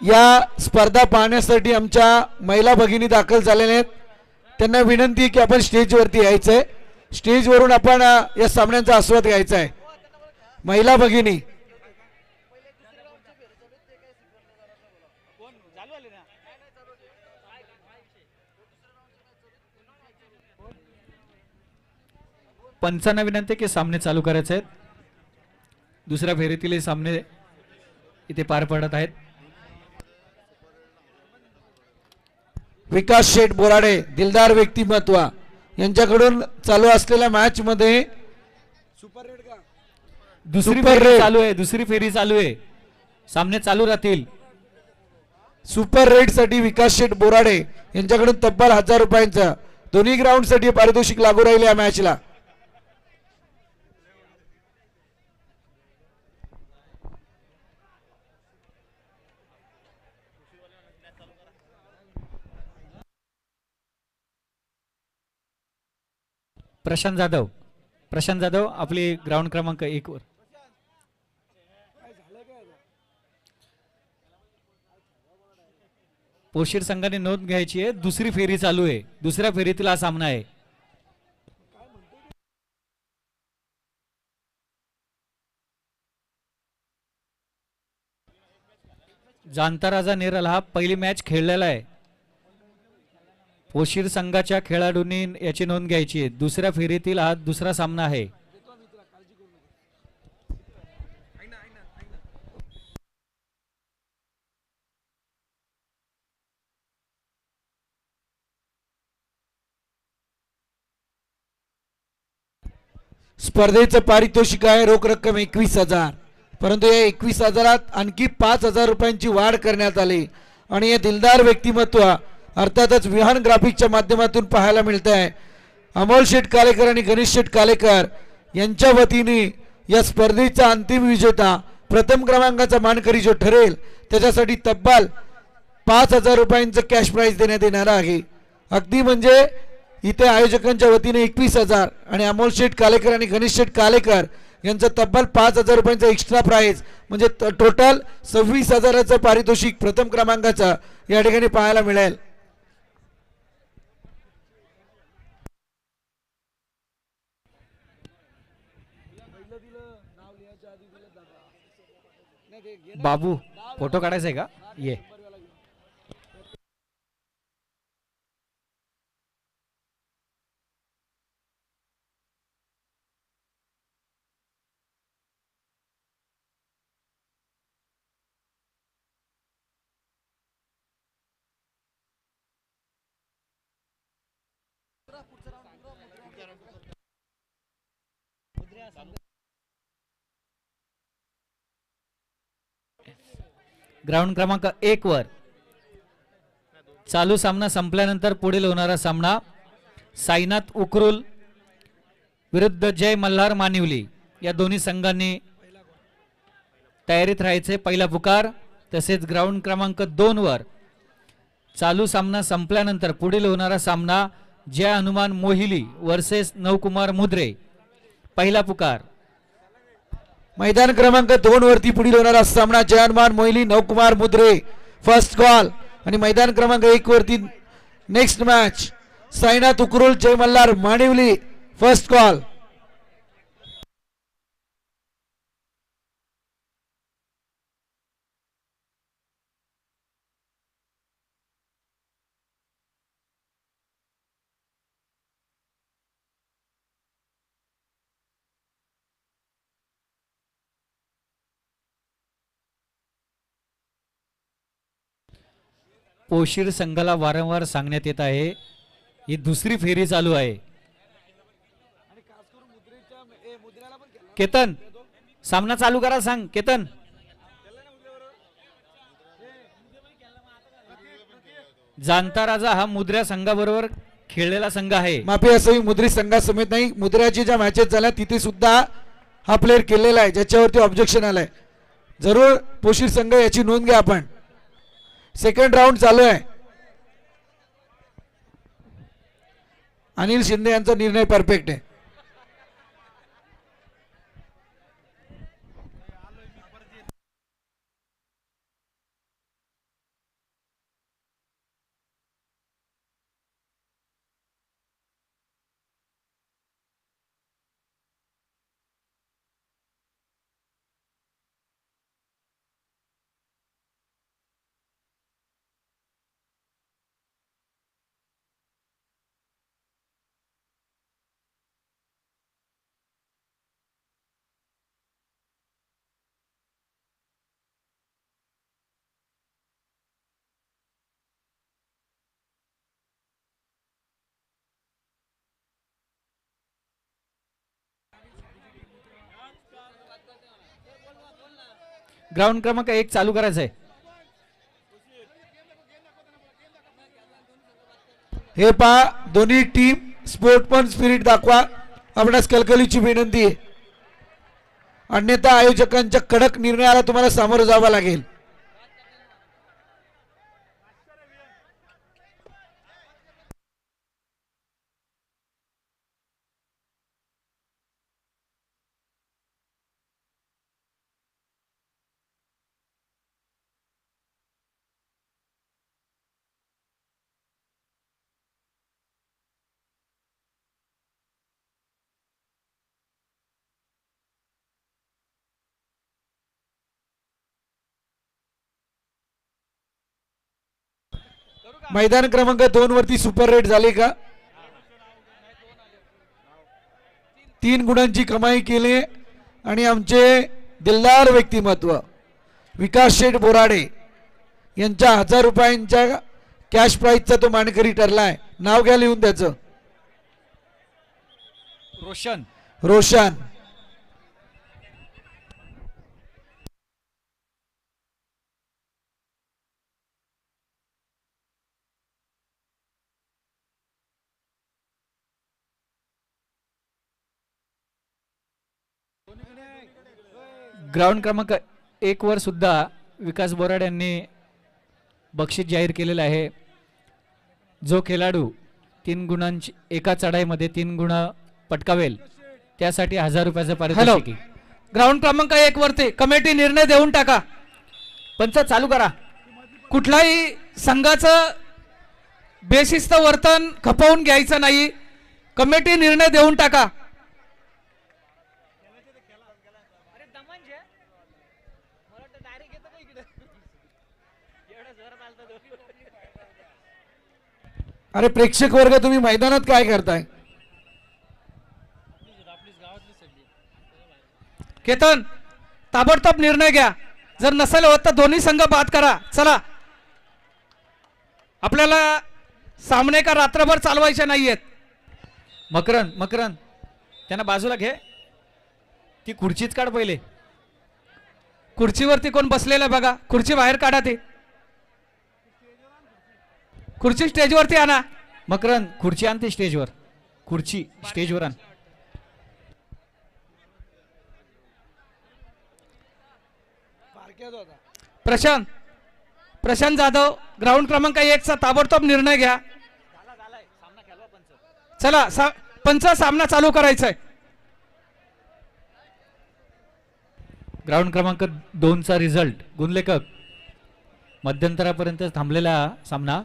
या स्पर्धा पाहण्यासाठी आमच्या महिला भगिनी दाखल झालेल्या आहेत. त्यांना विनंती आहे की आपण स्टेजवरती यायचंय. स्टेजवरून आपण या सामन्यांचा आस्वाद घ्यायचा आहे. महिला भगिनी पंचांना विनंती की सामने चालू करायचे आहेत. दुसऱ्या फेरीतील हे सामने इथे पार पडत आहेत. विकास शेठ बोराडे दिलदार व्यक्तिमत्व. यांच्याकडून चालू असलेल्या मॅच मध्ये दुसरी फेरी. चालू आहे दुसरी फेरी चालू आहे. सामने चालू राहतील. सुपर रेडसाठी विकास शेठ बोराडे यांच्याकडून तब्बल हजार रुपयांचं दोन्ही ग्राउंडसाठी पारितोषिक लागू राहिले या मॅचला प्रशांत जाधव. प्रशांत जाधव आपली ग्राउंड क्रमांक एक वर. पोशीर संघाने नोंद घ्यायची आहे. दुसरी फेरी चालू आहे. दुसऱ्या फेरीतील हा सामना आहे. जाणता राजा नेरल हा पहिली मॅच खेळलेला आहे. पोशीर संघाच्या खेळाडूंनी याची नोंद घ्यायची. आहे दुसऱ्या फेरीतील हा दुसरा सामना आहे. स्पर्धेचं पारितोषिक आहे रोख रक्कम एकवीस हजार. परंतु या एकवीस हजारात आणखी पाच हजार रुपयांची वाढ करण्यात आली. आणि हे दिलदार व्यक्तिमत्व अर्थातच विहान ग्राफिकच्या माध्यमातून पाहायला मिळत आहे अमोल शेठ कालेकर आणि गणेश शेठ कालेकर यांच्या वतीने या स्पर्धेचा अंतिम विजेता प्रथम क्रमांकाचा मानकरी जो ठरेल त्याच्यासाठी तब्बल पाच हजार रुपयांचं कॅश प्राईज देण्यात येणार आहे. अगदी म्हणजे इथे आयोजकांच्या वतीने एकवीस हजार आणि अमोल शेठ कालेकर आणि गणेश शेठ कालेकर यांचं तब्बल पाच हजार रुपयांचा एक्स्ट्रा प्राईज म्हणजे त- टोटल सव्वीस हजाराचं पारितोषिक प्रथम क्रमांकाचं या ठिकाणी पाहायला मिळेल. बाबू फोटो काढायचा आहे का? ये. ग्राउंड क्रमांक एक वर. चालू सामना संपल्यानंतर पुढील होणारा सामना साईनाथ उकरुल विरुद्ध जय मल्हार मानिवली. या दोन्ही संघांनी तयारीत राहायचे पहिला पुकार तसेच ग्राउंड क्रमांक दोन वर. चालू सामना संपल्यानंतर पुढील होणारा सामना जय हनुमान मोहिली वर्सेस नवकुमार मुद्रे. पहिला पुकार. मैदान क्रमांक दोन वरती पुढील होणारा सामना जयनमान मोहिली नवकुमार मुद्रे. फर्स्ट कॉल आणि मैदान क्रमांक एक वरती next match Sainath Ukrul Jai Malhar Manivali first call Poshir संघाला वारंवार सांगण्यात येत आहे. ही दुसरी फेरी चालू आहे. केतन सामना चालू करा सांग. केतन. जाणता राजा हा मुद्रा संघाबरोबर खेळलेला संघ आहे. माफी असावी मुद्रित संघासमेत नाही. मुद्राची ज्या मॅचेस झाल्या तिथे सुद्धा हा प्लेअर केलेला आहे. ज्याच्यावरती ऑब्जेक्शन आलाय. जरूर पोशीर संघ याची नोंद घ्या आपण. सेकंड राऊंड चालू आहे अनिल शिंदे यांचा निर्णय परफेक्ट आहे. ग्राउंड क्रमांक एक चालू करायचा आहे हे पहा दोन्ही टीम स्पोर्ट पण स्पिरिट दाखवा. आपणास कलकलीची विनंती आहे. अन्यथा आयोजकांच्या कडक निर्णयाला तुम्हाला सामोरं जावं लागेल. मैदान क्रमांक दोन वरती सुपर रेट झाले का? तीन गुणांची कमाई केली आणि आमचे दिलदार व्यक्तिमत्व विकास शेठ बोराडे यांच्या हजार रुपयांच्या कॅश प्राईजचा तो मानकरी ठरलाय. नाव घ्या लिहून त्याचं. रोशन. रोशन. ग्राउंड क्रमांक एक वर सुद्धा विकास बोराड यांनी बक्षीस जाहीर केलेलं आहे. जो खेळाडू तीन गुणांची एका चढाईमध्ये तीन गुण पटकावेल त्यासाठी हजार रुपयाचं पारितोषिक. ग्राउंड क्रमांक एक वरती कमिटी निर्णय देऊन टाका. पंच चालू करा. कुठलाही संघाचं बेशिस्त वर्तन खपवून घ्यायचं नाही. कमिटी निर्णय देऊन टाका. अरे प्रेक्षक वर्ग तुम्ही मैदानात काय करताय? केतन ताबडतोब निर्णय घ्या. जर नसेल होत तर दोन्ही संघ बाद करा. चला. आपल्याला सामने का रात्रभर चालवायचे नाहीयेत. मकरन मकरन त्यांना बाजूला घे. ती खुर्चीच काढ पहिले. खुर्चीवरती कोण बसलेलं बघा. खुर्ची बाहेर काढा ती. खुर्ची स्टेजवरती आणा. मकरन खुर्ची आणते स्टेजवर. खुर्ची स्टेजवर आण. प्रशांत प्रशांत जाधव ग्राउंड क्रमांक एकचा ताबडतोब निर्णय घ्या. चला सा, पंच सामना चालू करायचा आहे ग्राउंड क्रमांक दोनचा रिझल्ट गुणलेखक मध्यंतरापर्यंत थांबलेला सामना.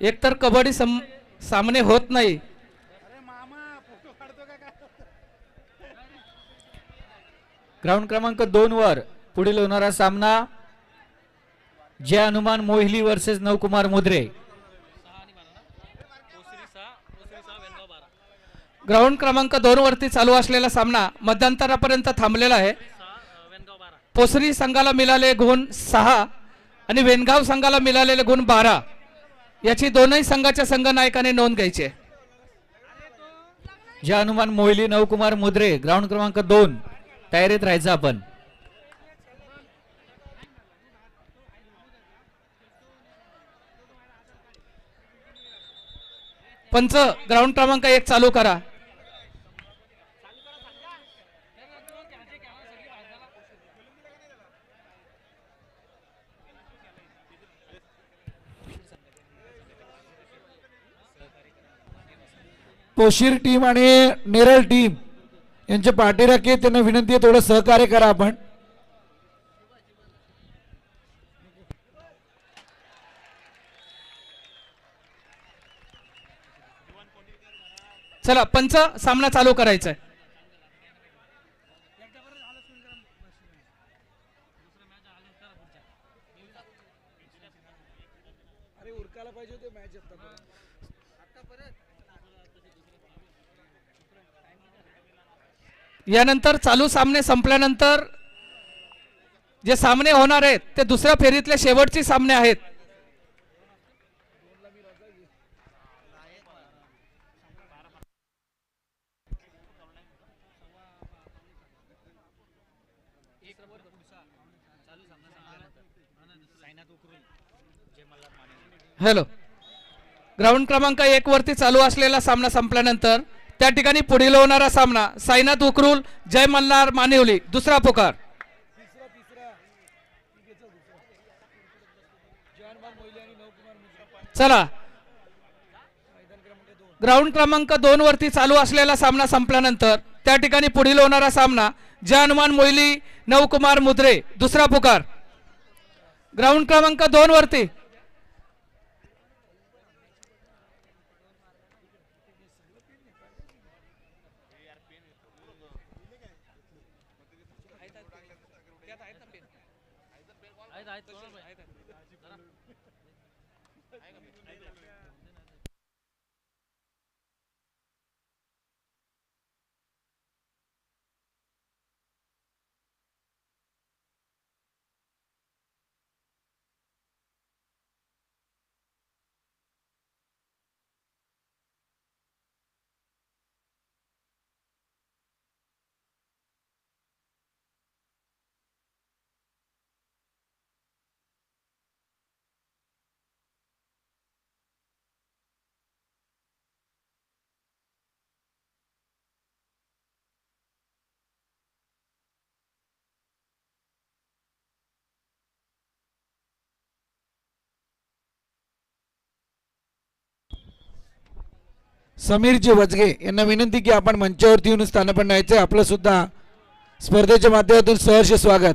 एकतर कबड्डी सम सामने होत नाही. ग्राउंड क्रमांक दोन वर पुढील होणारा सामना जय हनुमान मोहिली वर्सेस नवकुमार मुद्रे. ग्राउंड क्रमांक दोन वरती चालू असलेला सामना मध्यंतरापर्यंत थांबलेला आहे. पोसरी संघाला मिळाले गुण सहा आणि वेनगाव संघाला मिळालेले गुण बारा. याची दोनही संघाच्या संघनायकाने नोंद घ्यायची जे जय हनुमान मोहिली नवकुमार मुद्रे ग्राउंड क्रमांक दोन तयारीत राहायचं आपण. पंच ग्राउंड क्रमांक एक चालू करा. पोशीर टीम आणि नेरळ टीम यांचे पाठीराखे त्यांना विनंती आहे थोडं सहकार्य करा आपण. चला पंच सामना चालू करायचा आहे यानंतर चालू सामने संपल्यानंतर जे सामने होणार आहेत ते दुसऱ्या फेरीतले शेवटचे सामने आहेत. हॅलो. ग्राउंड क्रमांक एक वरती चालू असलेला सामना संपल्यानंतर त्या ठिकाणी पुढील होणारा सामना साईनाथ उकरूल जय मल्हार मानिवली. दुसरा पुकार. चला. ग्राउंड क्रमांक दोन वरती चालू असलेला सामना संपल्यानंतर त्या ठिकाणी पुढील होणारा सामना जय हनुमान मोहिली नवकुमार मुद्रे. दुसरा पुकार. ग्राउंड क्रमांक दोन वरती. समीरजी वजगे यांना विनंती की आपण मंचावरती येऊन स्थानपण न्यायचं आपलं सुद्धा स्पर्धेच्या माध्यमातून सहर्ष स्वागत.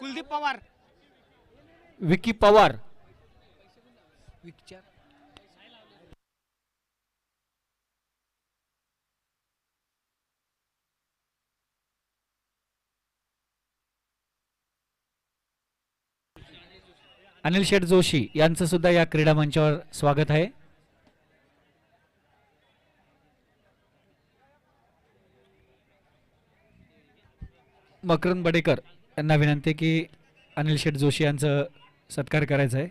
कुलदीप पवार. विकी पवार. अनिल शेठ जोशी यांचं सुद्धा या क्रीडा मंचावर स्वागत आहे. मकरंद बडेकर यांना विनंती की अनिल शेठ जोशी यांचं सत्कार करायचा आहे.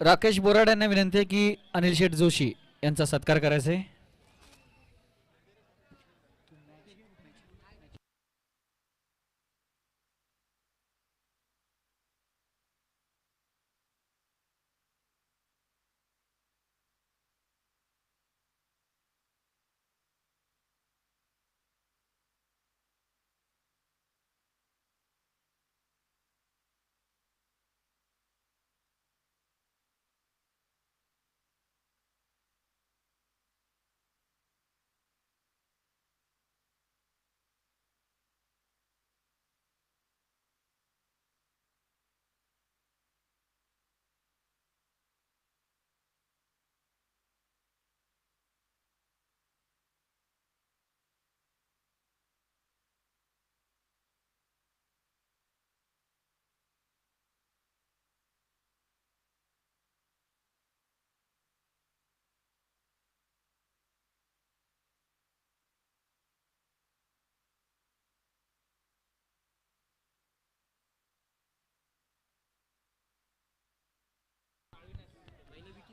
राकेश बोराड यांना विनंती आहे की अनिल शेठ जोशी यांचा सत्कार करायचा आहे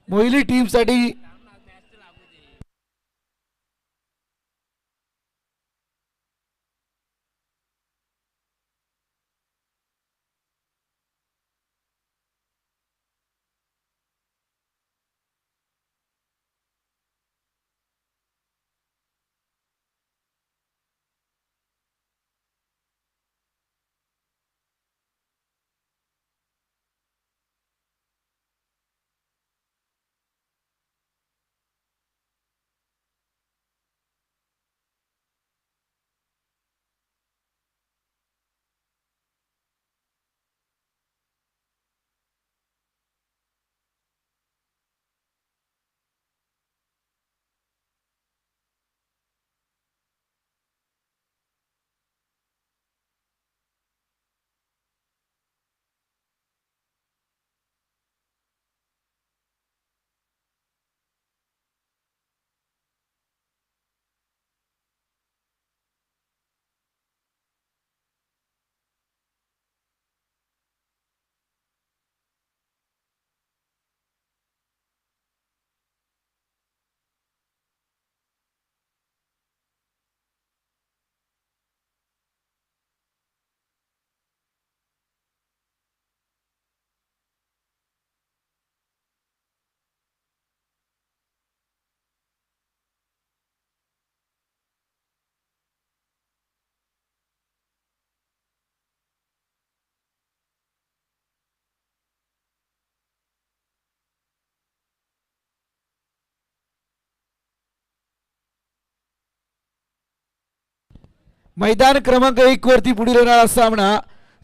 मोहिली टीमसाठी मैदान क्रमांक एक वरती पुढील येणारा सामना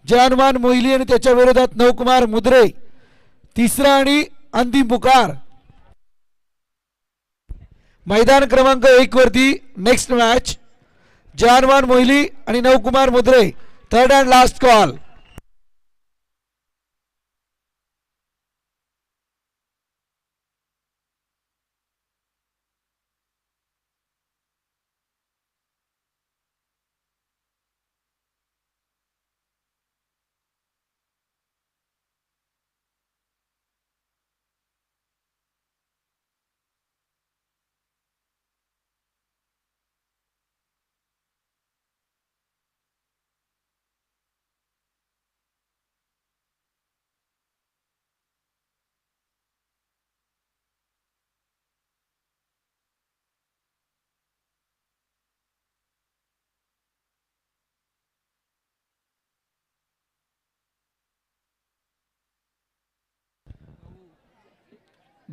जानमान मोहिली आणि त्याच्या विरोधात नवकुमार मुद्रे. तिसरा आणि अंतिम पुकार. मैदान क्रमांक एक वरती नेक्स्ट मॅच जानमान मोहिली आणि Navkumar Mudre. Third and last call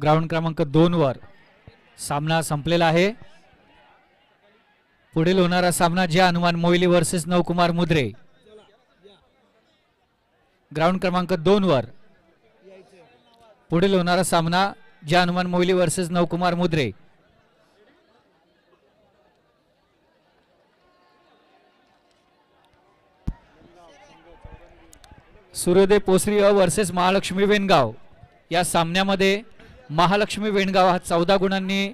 ground क्रमांक दोन वर सामना संपलेला आहे. पुढील होणारा सामना जे हनुमान मोहिली वर्सेस नवकुमार मुद्रे. ग्राउंड क्रमांक दोन वर पुढील होणारा सामना जे Hanuman Mohili versus Navkumar Mudre. Suryoday Posari A versus Mahalakshmi Vengaon. या सामन्यामध्ये महालक्ष्मी वेणगाव हा चौदा गुणांनी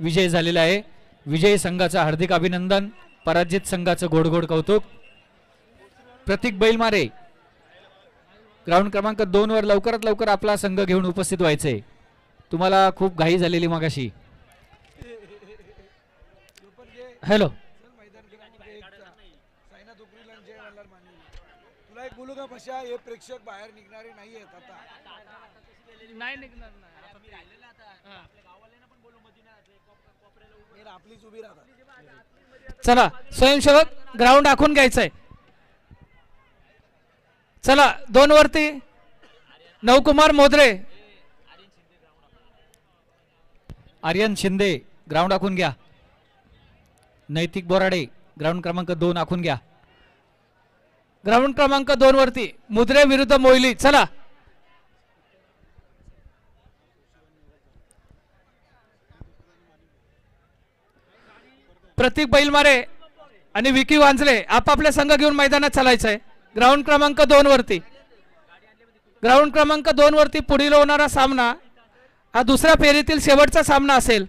विजय झालेला आहे. विजयी संघाचं हार्दिक अभिनंदन पराजित संघाचं गोडगोड कौतुक. प्रतीक बैलमारे ग्राउंड क्रमांक दोन वर लवकरात लवकर आपला संघ घेऊन उपस्थित व्हायचे. तुम्हाला खूप घाई झालेली मगाशी. हॅलो. तुला एक बोलू का पशा हे प्रेक्षक बाहेर निघणारे नाही आहेत आता. नाही निघणार आपलीच उभी राहतात. चला स्वयंसेवक ग्राउंड आखून घ्यायचंय. चला दोन वरती. नवकुमार मोदरे. आर्यन शिंदे ग्राउंड आखून घ्या. नैतिक बोराडे ग्राउंड क्रमांक दोन आखून घ्या. ग्राउंड क्रमांक दोन वरती. मुद्रे विरुद्ध मोहिली चला. प्रतीक बैलमारे आणि विकी वांजले आपापले संघ घेऊन मैदानात चालायचं आहे ग्राउंड क्रमांक दोन वरती. ग्राउंड क्रमांक दोन वरती पुढील होणारा सामना हा दुसऱ्या फेरीतील शेवटचा सामना असेल.